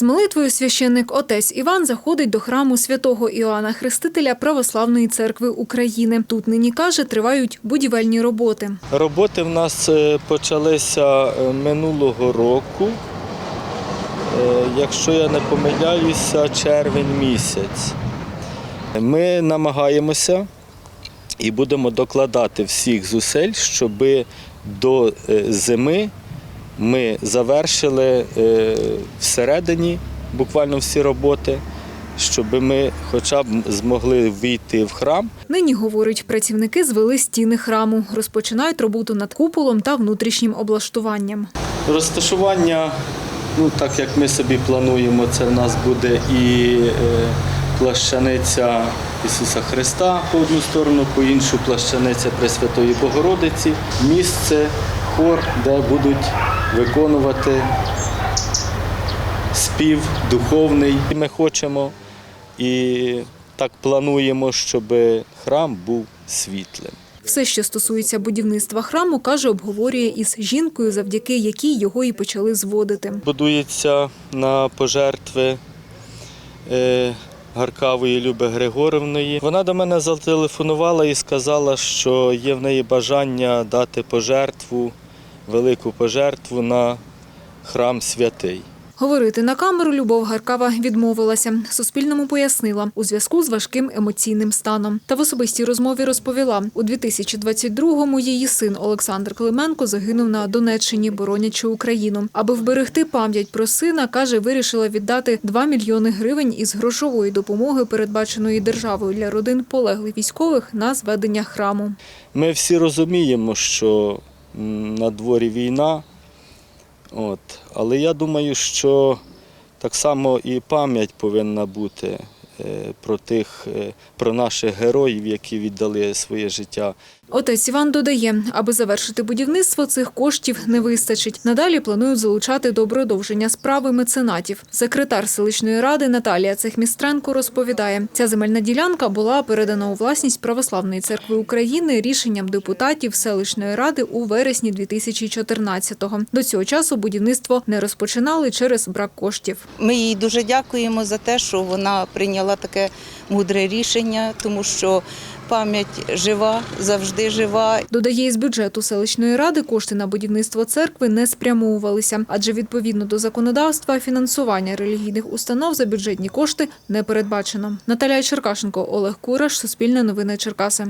З молитвою священник отець Іван заходить до храму святого Іоанна Хрестителя Православної церкви України. Тут нині каже, тривають будівельні роботи. Роботи в нас е, почалися е, минулого року. Е, Якщо я не помиляюся, червень місяць. Ми намагаємося і будемо докладати всіх зусиль, щоб до зими ми завершили е, всередині буквально всі роботи, щоб ми хоча б змогли війти в храм Нині, говорять, працівники звели стіни храму, розпочинають роботу над куполом та внутрішнім облаштуванням. Розташування, ну так як ми собі плануємо, це в нас буде і е, плащаниця Ісуса Христа по одну сторону, по іншу плащаниця Пресвятої Богородиці, місце, хор, де будуть виконувати спів духовний. Ми хочемо і так плануємо, щоб храм був світлим. Все, що стосується будівництва храму, каже, обговорює із жінкою, завдяки якій його і почали зводити. Будується на пожертви е, Гаркавої Люби Григорівної. Вона до мене зателефонувала і сказала, що є в неї бажання дати пожертву, велику пожертву на храм святий. Говорити на камеру Любов Гаркава відмовилася. Суспільному пояснила у зв'язку з важким емоційним станом. Та в особистій розмові розповіла, у 2022-му її син Олександр Клименко загинув на Донеччині, боронячи Україну. Аби вберегти пам'ять про сина, каже, вирішила віддати 2 мільйони гривень із грошової допомоги, передбаченої державою для родин полеглих військових на зведення храму. Ми всі розуміємо, що на дворі війна, от, але я думаю, що так само і пам'ять повинна бути про тих, е, про наших героїв, які віддали своє життя Отець Іван додає, аби завершити будівництво, цих коштів не вистачить. Надалі планують залучати до продовження справи меценатів. Секретар селищної ради Наталія Цехмістренко розповідає, ця земельна ділянка була передана у власність Православної церкви України рішенням депутатів селищної ради у вересні 2014-го. До цього часу будівництво не розпочинали через брак коштів. Ми їй дуже дякуємо за те, що вона прийняла таке мудре рішення, тому що пам'ять жива, завжди жива. Додає, із бюджету селищної ради кошти на будівництво церкви не спрямовувалися, адже відповідно до законодавства фінансування релігійних установ за бюджетні кошти не передбачено. Наталія Черкашенко, Олег Кураш, Суспільне новини Черкаси.